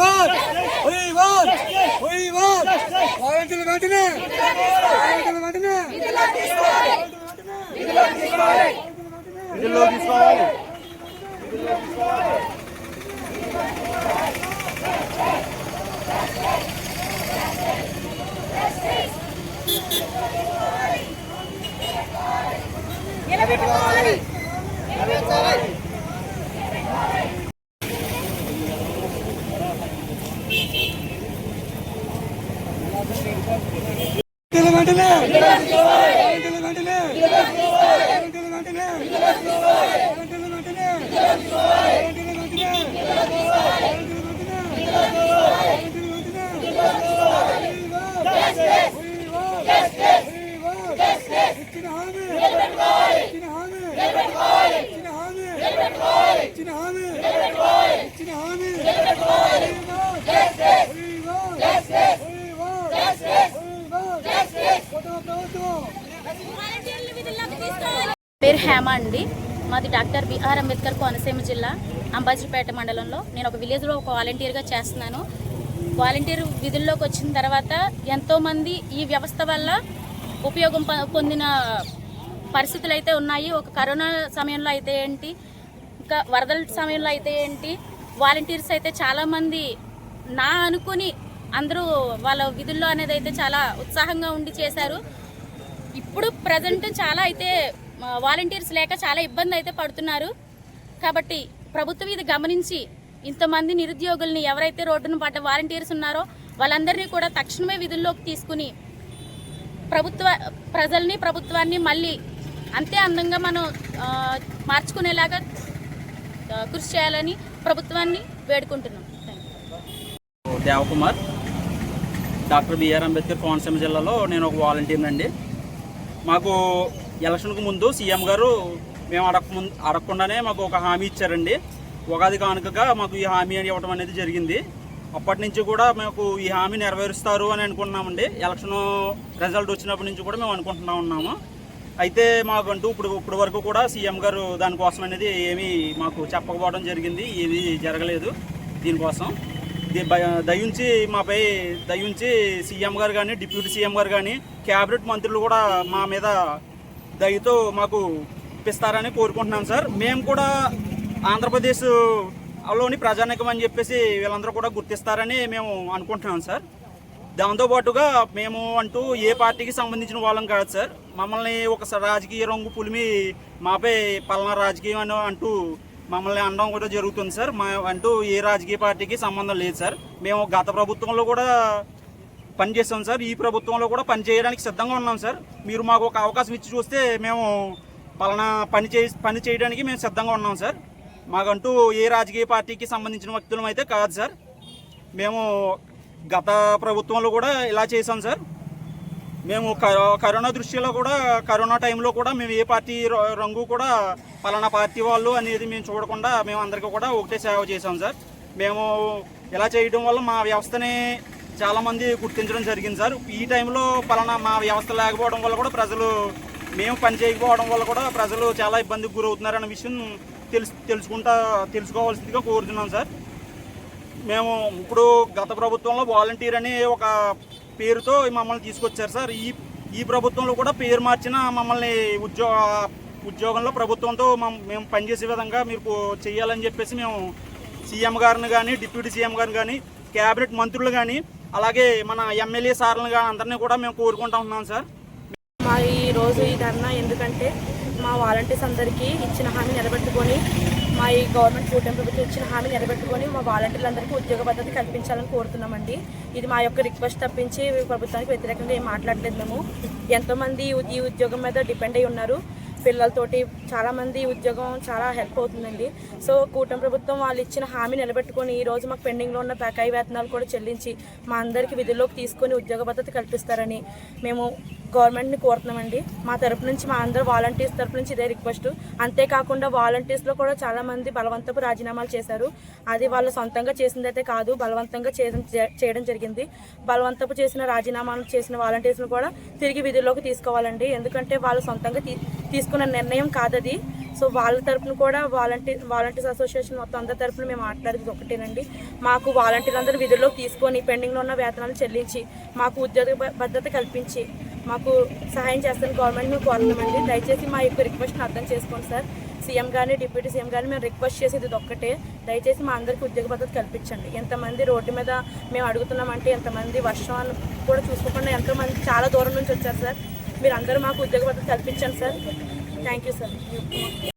What! హై what! హై what! వాలంటీర్లు వెంటనే! వాలంటీర్లు వెంటనే! విధుల్లో తీసుకోవాలి విధుల్లో తీసుకోవాలి విధుల్లో తీసుకోవాలి. నిలబెట్టుకోవాలి. నిలబెట్టుకోవాలి. ఇచ్చిన హామీ ఇచ్చిన హామీ ఇచ్చిన హామీ పేరు హేమ అండి. మాది డాక్టర్ బిఆర్ అంబేద్కర్ కోనసీమ జిల్లా అంబాజీపేట మండలంలో. నేను ఒక విలేజ్లో ఒక వాలంటీర్గా చేస్తున్నాను. వాలంటీర్ విధుల్లోకి వచ్చిన తర్వాత ఎంతోమంది ఈ వ్యవస్థ వల్ల ఉపయోగం పొందిన పరిస్థితులు అయితే ఉన్నాయి. ఒక కరోనా సమయంలో అయితే ఏంటి ఇంకా వరదల సమయంలో అయితే ఏంటి వాలంటీర్స్ అయితే చాలామంది నా అనుకుని అందరూ వాళ్ళ విధుల్లో అనేది అయితే చాలా ఉత్సాహంగా ఉండి చేశారు. ఇప్పుడు ప్రజెంట్ చాలా అయితే వాలంటీర్స్ లేక చాలా ఇబ్బంది అయితే పడుతున్నారు. కాబట్టి ప్రభుత్వం ఇది గమనించి ఇంతమంది నిరుద్యోగుల్ని ఎవరైతే రోడ్డును పడ్డ వాలంటీర్స్ ఉన్నారో వాళ్ళందరినీ కూడా తక్షణమే విధుల్లోకి తీసుకుని ప్రభుత్వ ప్రజల్ని ప్రభుత్వాన్ని మళ్ళీ అంతే అందంగా మనం మార్చుకునేలాగా కృషి చేయాలని ప్రభుత్వాన్ని వేడుకుంటున్నాం. Thank you Devakumar. Doctor B R Ambedkar Konaseema జిల్లాలో నేను ఒక వాలంటీర్ అండి. మాకు ఎలక్షన్కు ముందు సీఎం గారు మేము అడగ ముందు అడగకుండానే మాకు ఒక హామీ ఇచ్చారండి. ఉగాది కానుకగా మాకు ఈ హామీ అని ఇవ్వడం అనేది జరిగింది. అప్పటి నుంచి కూడా మాకు ఈ హామీ నెరవేరుస్తారు అని అనుకుంటున్నామండి. ఎలక్షన్ రిజల్ట్ వచ్చినప్పటి నుంచి కూడా మేము అనుకుంటున్నా ఉన్నాము. అయితే మాకంటూ ఇప్పుడు ఇప్పటి వరకు కూడా సీఎం గారు దానికోసం అనేది ఏమీ మాకు చెప్పకపోవడం జరిగింది. ఏది జరగలేదు దీనికోసం. దయించి మాపై దయించి సీఎం గారు కానీ డిప్యూటీ సీఎం గారు కానీ క్యాబినెట్ మంత్రులు కూడా మా మీద దయతో మాకు ఇప్పిస్తారని కోరుకుంటున్నాం సార్. మేము కూడా ఆంధ్రప్రదేశ్లోని ప్రజానికం అని చెప్పేసి వీళ్ళందరూ కూడా గుర్తిస్తారని మేము అనుకుంటున్నాం సార్. దాంతోపాటుగా మేము అంటూ ఏ పార్టీకి సంబంధించిన వాళ్ళం కాదు సార్. మమ్మల్ని ఒక రాజకీయ రంగు పులిమి మాపై పలానా రాజకీయం అని అంటూ మమ్మల్ని అనడం కూడా జరుగుతుంది సార్. మా అంటూ ఏ రాజకీయ పార్టీకి సంబంధం లేదు సార్. మేము గత ప్రభుత్వంలో కూడా పని చేస్తాం సార్. ఈ ప్రభుత్వంలో కూడా పని చేయడానికి సిద్ధంగా ఉన్నాం సార్. మీరు మాకు ఒక అవకాశం ఇచ్చి చూస్తే మేము పలానా పని చే పని చేయడానికి మేము సిద్ధంగా ఉన్నాం సార్. మాకంటూ ఏ రాజకీయ పార్టీకి సంబంధించిన వ్యక్తులం అయితే కాదు సార్. మేము గత ప్రభుత్వంలో కూడా ఇలా చేసాం సార్. మేము కరో- కరోనా దృష్టిలో కూడా కరోనా టైంలో కూడా మేము ఏ పార్టీ రంగు కూడా పలానా పార్టీ వాళ్ళు అనేది మేము చూడకుండా మేము అందరికీ కూడా ఒకటే సేవ చేసాం సార్. మేము ఇలా చేయడం వల్ల మా వ్యవస్థని చాలామంది గుర్తించడం జరిగింది సార్. ఈ టైంలో పలానా మా వ్యవస్థ లేకపోవడం వల్ల కూడా ప్రజలు మేము పని చేయకపోవడం వల్ల కూడా ప్రజలు చాలా ఇబ్బందికి గురవుతున్నారన్న విషయం తెలుసు తెలుసుకుంటా తెలుసుకోవాల్సిందిగా కోరుతున్నాం సార్. మేము ఇప్పుడు గత ప్రభుత్వంలో వాలంటీర్ అని ఒక పేరుతో మమ్మల్ని తీసుకొచ్చారు సార్. ఈ ఈ ప్రభుత్వంలో కూడా పేరు మార్చిన మమ్మల్ని ఉద్యోగ ఉద్యోగంలో ప్రభుత్వంతో మేము పనిచేసే విధంగా మీరు చేయాలని చెప్పేసి మేము సీఎం గారిని కానీ డిప్యూటీ సీఎం గారిని కానీ క్యాబినెట్ మంత్రులు కానీ అలాగే మన ఎమ్మెల్యే సార్లను కానీ అందరినీ కూడా మేము కోరుకుంటా ఉన్నాం సార్. మా ఈ రోజు ఈ ధర్నా ఎందుకంటే మా వాలంటీర్స్ అందరికీ ఇచ్చిన హామీ నిలబెట్టుకొని మా ఈ గవర్నమెంట్ కూటమి ప్రభుత్వం ఇచ్చిన హామీ నిలబెట్టుకొని మా వాలంటీర్లందరికీ ఉద్యోగ భద్రత కల్పించాలని కోరుతున్నామండి. ఇది మా యొక్క రిక్వెస్ట్ తప్పించి ప్రభుత్వానికి వ్యతిరేకంగా ఏం మాట్లాడలేదు మేము. ఎంతోమంది ఈ ఉద్యోగం మీద డిపెండ్ అయి ఉన్నారు. పిల్లలతోటి చాలామంది ఉద్యోగం చాలా హెల్ప్ అవుతుందండి. సో కూటమి ప్రభుత్వం వాళ్ళు ఇచ్చిన హామీ నిలబెట్టుకొని ఈ రోజు మాకు పెండింగ్లో ఉన్న బకాయి వేతనాలు కూడా చెల్లించి మా అందరికీ విధుల్లోకి తీసుకొని ఉద్యోగ భద్రత కల్పిస్తారని మేము గవర్నమెంట్ని కోరుతున్నామండి. మా తరపు నుంచి మా అందరు వాలంటీర్స్ తరపు నుంచి ఇదే రిక్వెస్ట్ అంతేకాకుండా వాలంటీర్స్లో కూడా చాలామంది బలవంతపు రాజీనామాలు చేశారు. అది వాళ్ళు సొంతంగా చేసిందైతే కాదు బలవంతంగా చేయడం చేయడం జరిగింది. బలవంతపు చేసిన రాజీనామాలు చేసిన వాలంటీర్స్ను కూడా తిరిగి విధుల్లోకి తీసుకోవాలండి. ఎందుకంటే వాళ్ళు సొంతంగా తీ తీసుకున్న నిర్ణయం కాదది. సో వాళ్ళ తరఫున కూడా వాలంటీర్ వాలంటీర్స్ అసోసియేషన్ మొత్తం అందరి తరపున మేము మాట్లాడేది ఒకటేనండి. మాకు వాలంటీర్లందరూ విధుల్లో తీసుకొని పెండింగ్లో ఉన్న వేతనాలు చెల్లించి మాకు ఉద్యోగ భద్రత కల్పించి మాకు సహాయం చేస్తాను గవర్నమెంట్ మేము కోరుతామండి దయచేసి మా యొక్క రిక్వెస్ట్ని అర్థం చేసుకోండి సార్. సీఎం కానీ డిప్యూటీ సీఎం కానీ మేము రిక్వెస్ట్ చేసేది ఇది ఒక్కటే. దయచేసి మా అందరికీ ఉద్యోగ భద్రత కల్పించండి. ఎంతమంది రోడ్డు మీద మేము అడుగుతున్నామంటే ఎంతమంది వర్షం కూడా చూసుకోకుండా ఎంతోమంది చాలా దూరం నుంచి వచ్చారు సార్. మీరు అందరూ మాకు ఉద్యోగ భద్రత కల్పించండి సార్ థ్యాంక్ యూ సార్